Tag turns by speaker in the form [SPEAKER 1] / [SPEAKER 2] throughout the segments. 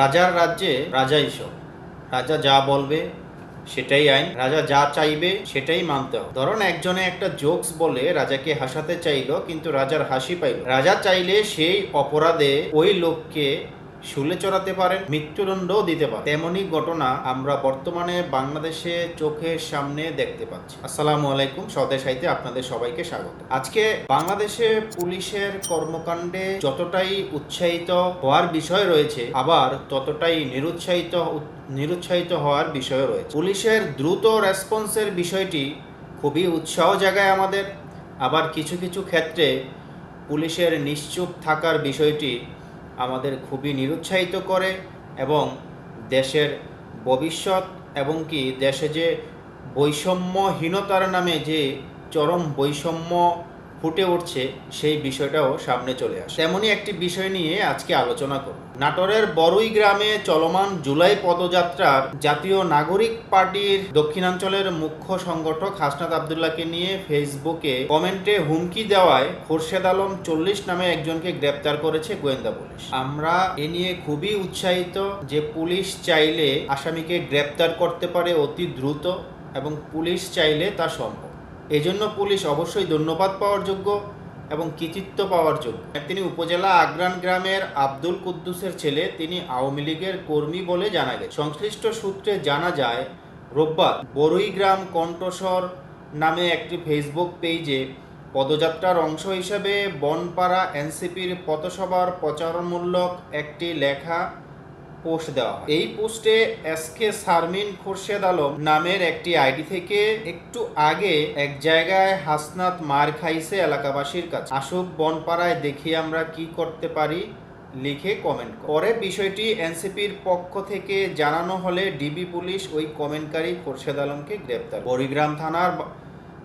[SPEAKER 1] রাজার রাজ্যে রাজাই সব রাজা যা বলবে সেটাই আইন, রাজা যা চাইবে সেটাই মানতে হবে। ধরুন একজনে একটা জোকস বলে রাজাকে হাসাতে চাইলো, কিন্তু রাজার হাসি পাইল। রাজা চাইলে সেই অপরাধে ওই লোককে শুলে চড়াতে পারেন, মৃত্যুদণ্ডও দিতে পারেন। তেমনই ঘটনা আমরা বর্তমানে বাংলাদেশে চোখের সামনে দেখতে পাচ্ছি। আসসালামু আলাইকুম, স্বদেশ আইতে আপনাদের সবাইকে স্বাগত। আজকে বাংলাদেশে পুলিশের কর্মকাণ্ডে যতটাই উৎসাহিত হওয়ার বিষয় রয়েছে, আবার ততটাই নিরুৎসাহিত নিরুৎসাহিত হওয়ার বিষয় রয়েছে। পুলিশের দ্রুত রেসপন্সের বিষয়টি খুবই উৎসাহ জাগায় আমাদের। আবার কিছু কিছু ক্ষেত্রে পুলিশের নিশ্চুপ থাকার বিষয়টি আমাদের খুবই নিরুৎসাহিত করে এবং দেশের ভবিষ্যৎ এবং কি দেশে যে বৈষম্যহীনতার নামে যে চরম বৈষম্য ফুটে উঠছে, সেই বিষয়টাও সামনে চলে আসে। তেমনই একটি বিষয় নিয়ে আজকে আলোচনা করব। নাটোরের বড়ুই গ্রামে চলমান জুলাই পদযাত্রার জাতীয় নাগরিক পার্টির দক্ষিণাঞ্চলের মুখ্য সংগঠক হাসনাত আবদুল্লাহকে নিয়ে ফেসবুকে কমেন্টে হুমকি দেওয়ায় খোরশেদ আলম চল্লিশ নামে একজনকে গ্রেপ্তার করেছে গোয়েন্দা পুলিশ। আমরা এ নিয়ে খুবই উৎসাহিত যে পুলিশ চাইলে আসামিকে গ্রেপ্তার করতে পারে অতি দ্রুত এবং পুলিশ চাইলে তা সম্ভব। এজন্য পুলিশ অবশ্যই ধন্যবাদ পাওয়ার যোগ্য এবং কৃতিত্ব পাওয়ার যোগ্য। তিনি উপজেলা আগ্রান গ্রামের আব্দুল কুদ্দুসের ছেলে। তিনি আওয়ামী লীগের কর্মী বলে জানা গেছে। সংশ্লিষ্ট সূত্রে জানা যায়, রোববার বরুইগ্রাম কণ্ঠস্বর নামে একটি ফেসবুক পেজে পদযাত্রার অংশ হিসেবে বনপাড়া এনসিপির পথসভার প্রচারমূলক একটি লেখা পোস্ট দেওয়া এই পোস্টে এস কে সারমিন খোরশেদ আলম নামের একটি আইডি থেকে একটু আগে এক জায়গায় হাসনাত মার খাইছে এলাকাবাসীর কাছে। আসুক বনপাড়ায় দেখি আমরা কি করতে পারি, লিখে কমেন্ট। পরে বিষয়টি এনসিপির পক্ষ থেকে জানানো হলে ডিবি পুলিশ ওই কমেন্টকারী খোরশেদ আলমকে গ্রেপ্তার বরিগ্রাম থানার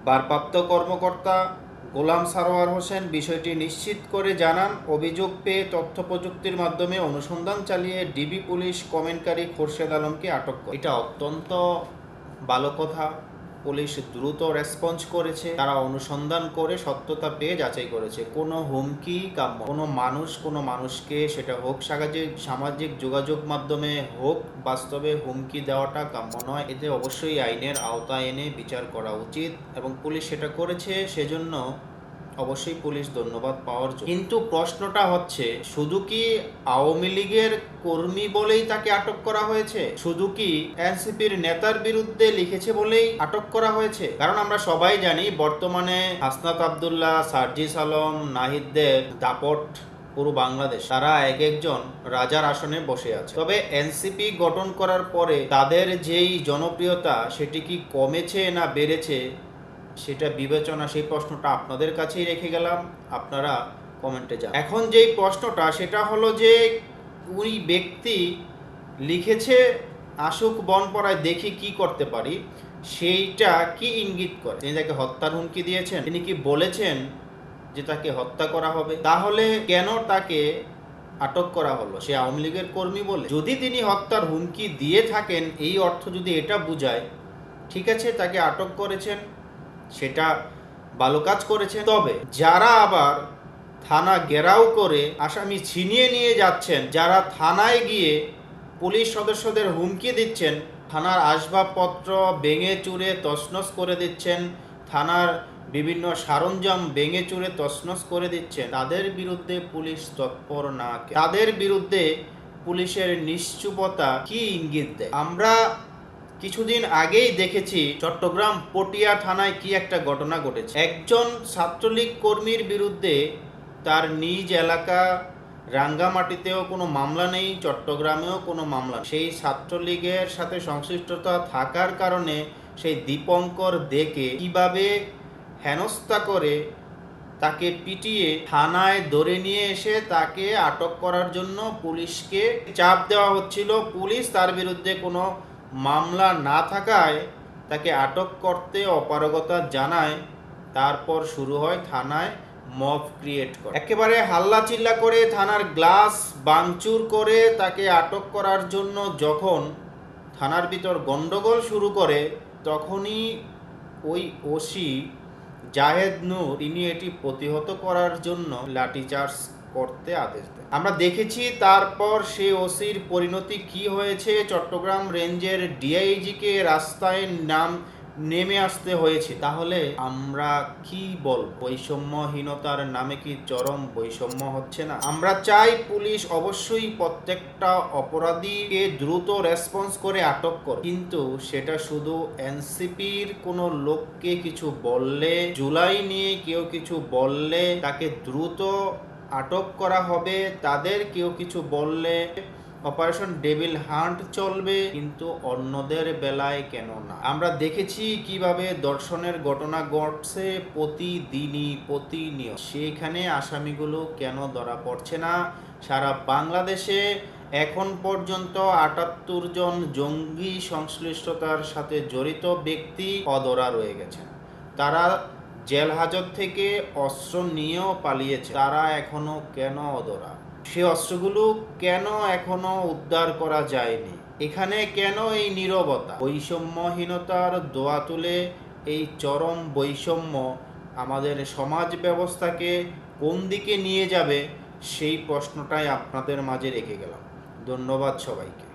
[SPEAKER 1] ভারপ্রাপ্ত কর্মকর্তা গোলাম সারোয়ার হোসেন বিষয়টি নিশ্চিত করে জানান, অভিযোগ পেয়ে তথ্য প্রযুক্তির মাধ্যমে অনুসন্ধান চালিয়ে ডিবি পুলিশ কমেন্টকারী খোরশেদ আলমকে আটক করে। এটা অত্যন্ত ভালো কথা। পুলিশ দ্রুত রেসপন্স করেছে। তারা অনুসন্ধান করে সত্যতা পেয়ে যাচাই করেছে। কোনো হুমকি কাম্য কোনো মানুষ, কোনো মানুষকে সেটা হোক, সামাজিক সামাজিক যোগাযোগ মাধ্যমে হোক, বাস্তবে হুমকি দেওয়াটা কাম্য নয়। এতে অবশ্যই আইনের আওতা এনে বিচার করা উচিত এবং পুলিশ সেটা করেছে সেজন্য অবশ্যই পুলিশ ধন্যবাদ পাওয়ার জন্য। কিন্তু প্রশ্নটা হচ্ছে, শুধু কি আওয়ামী লীগের কর্মী বলেই তাকে আটক করা হয়েছে? শুধু কি এনসিপির নেতার বিরুদ্ধে লিখেছে বলেই আটক করা হয়েছে? কারণ আমরা সবাই জানি, বর্তমানে হাসনাত আবদুল্লাহ, সার্জিস আলম নাহিদদের দাপট পুরো বাংলাদেশ, তারা এক একজন রাজার আসনে বসে আছে। তবে এনসিপি গঠন করার পরে তাদের যেই জনপ্রিয়তা, সেটি কি কমেছে না বেড়েছে সেটা বিবেচনা, সেই প্রশ্নটা আপনাদের কাছেই রেখে গেলাম। আপনারা কমেন্টে যান এখন যেই প্রশ্নটা, সেটা হলো যে, ওই ব্যক্তি লিখেছে আসুক বনপড়ায় দেখি কি করতে পারি? সেইটা কি ইঙ্গিত করে? তিনি তাকে হত্যার হুমকি দিয়েছেন, তিনি কি বলেছেন যে তাকে হত্যা করা হবে? তাহলে কেন তাকে আটক করা হলো? সে আওয়ামী লীগের কর্মী বলে। যদি তিনি হত্যার হুমকি দিয়ে থাকেন, এই অর্থ যদি এটা বুঝায়, ঠিক আছে, তাকে আটক করেছেন সেটা ভালো কাজ করেছে। তবে যারা আবার থানা ঘেরাও করে আসামি ছিনিয়ে নিয়ে যাচ্ছেন, যারা থানায় গিয়ে পুলিশ সদস্যদের হুমকি দিচ্ছেন, থানার আসবাবপত্র ভেঙে চুরে তছনছ করে দিচ্ছেন, থানার বিভিন্ন সরঞ্জাম ভেঙে চুরে তছনছ করে দিচ্ছেন, তাদের বিরুদ্ধে পুলিশ তৎপর না তাদের বিরুদ্ধে পুলিশের নিশ্চুপতা কি ইঙ্গিত দেয়? আমরা কিছুদিন আগেই দেখেছি চট্টগ্রাম পটিয়া থানায় কি একটা ঘটনা ঘটেছে একজন ছাত্রলীগ কর্মীর বিরুদ্ধে তার নিজ এলাকা রাঙ্গামাটিতেও কোনো মামলা নেই, চট্টগ্রামেও কোনো মামলা। সেই ছাত্রলীগের সাথে সংশ্লিষ্টতা থাকার কারণে সেই দীপঙ্কর দেকে কীভাবে হেনস্থা করে তাকে পিটিয়ে থানায় ধরে নিয়ে এসে তাকে আটক করার জন্য পুলিশকে চাপ দেওয়া হচ্ছিল পুলিশ তার বিরুদ্ধে কোনো মামলা না থাকায় তাকে আটক করতে অপারগতা জানায়, তারপর শুরু হয় থানায় মব ক্রিয়েট করে। একেবারে হাল্লা চিল্লা করে থানার গ্লাস বাংচুর করে তাকে আটক করার জন্য যখন থানার ভিতর গন্ডগোল শুরু করে, তখনই ওই ওসি জাহেদ নূর তিনি এটি প্রতিহত করার জন্য লাঠিচার্জ করতে আদেশ দেন আমরা দেখেছি তারপর সে ওসির পরিণতি কি হয়েছে। চট্টগ্রাম রেঞ্জের ডিআইজিকে রাস্তায় নাম, নেমে আসতে হয়েছে। তাহলে আমরা কি বল বৈষম্যহীনতার নামে কি চরম বৈষম্য হচ্ছে না? আমরা চাই পুলিশ অবশ্যই প্রত্যেকটা অপরাধীকে দ্রুত রেসপন্স করে আটক করে কিন্তু সেটা শুধু এনসিপির কোনো লোককে কিছু বললে, জুলাই নিয়ে কেউ কিছু বললে তাকে দ্রুত আটক করা হবে, তাদের কেউ কিছু বললে অপারেশন ডেভিল হান্ট চলবে, কিন্তু অন্যদের বেলায় কেন না? আমরা দেখেছি কীভাবে দর্শনের ঘটনা ঘটছে প্রতিদিনই, প্রতিনিয়ত। সেখানে আসামিগুলো কেন ধরা পড়ছে না? সারা বাংলাদেশে এখন পর্যন্ত আটাত্তর জন জঙ্গি সংশ্লিষ্টতার সাথে জড়িত ব্যক্তি অদরা রয়ে গেছেন। তারা জেল হাজত থেকে অস্ত্র নিয়েও পালিয়েছে। তারা এখনও কেন অদরা সে অস্ত্রগুলো কেন এখনও উদ্ধার করা যায়নি? এখানে কেন এই নীরবতা? বৈষম্যহীনতার দোয়া তুলে এই চরম বৈষম্য আমাদের সমাজ ব্যবস্থাকে কোন দিকে নিয়ে যাবে সেই প্রশ্নটাই আপনাদের মাঝে রেখে গেলাম। ধন্যবাদ সবাইকে।